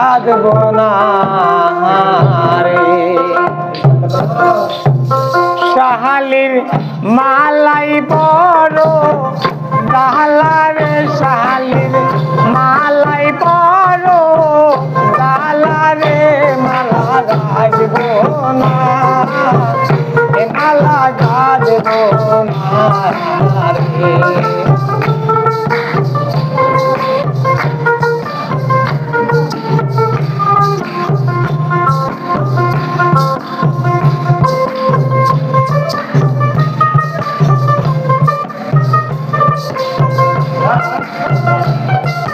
গাঁথব না রে। সাহালির মালাই বড় ডালারে সাহালির মালাই বড় ডালারে মালা গাজব না। মালা গাজব না রে। Música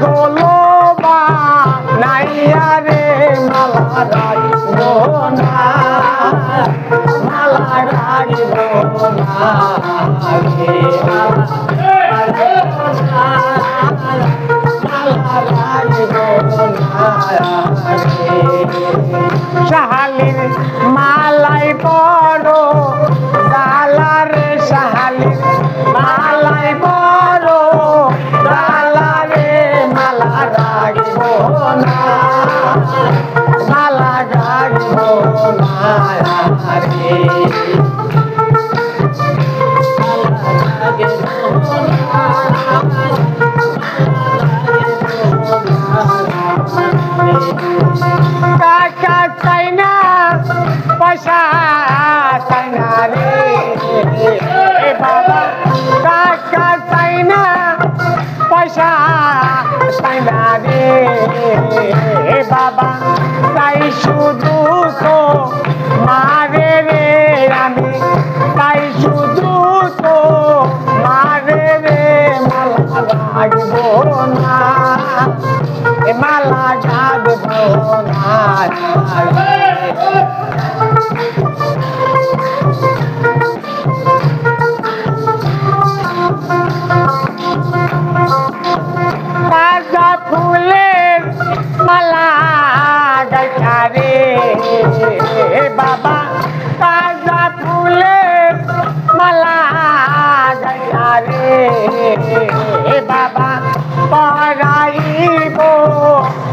পাগল বা নাইয়া রে মালা রাখব না মালা রাখব শাহালির মালাই টাকা চাই না পয়সা চাই না রে মারে রে আমি তাই শুধু তো মারে রে মালা লাগবো না। মালা গাঁদবো না। বাবা, তাজা ফুলের মালা রে। বাবা পারাইব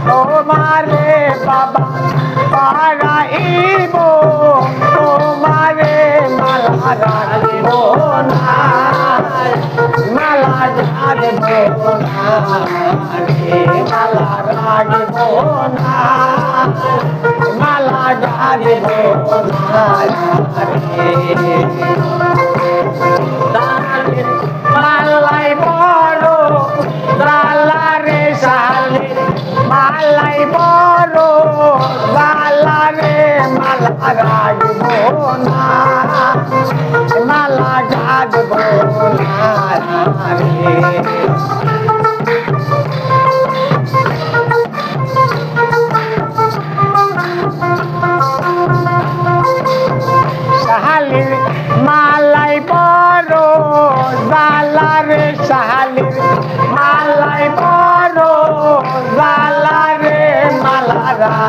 তোমারে বাবা পারাইব তোমারে মালা রাখিব না। মালা রাখব না রে, মালা রাখব না। মালা রাখব না রে দালের মালাই বড় সালে মালাই মালা রাখব না মালা গাজব না।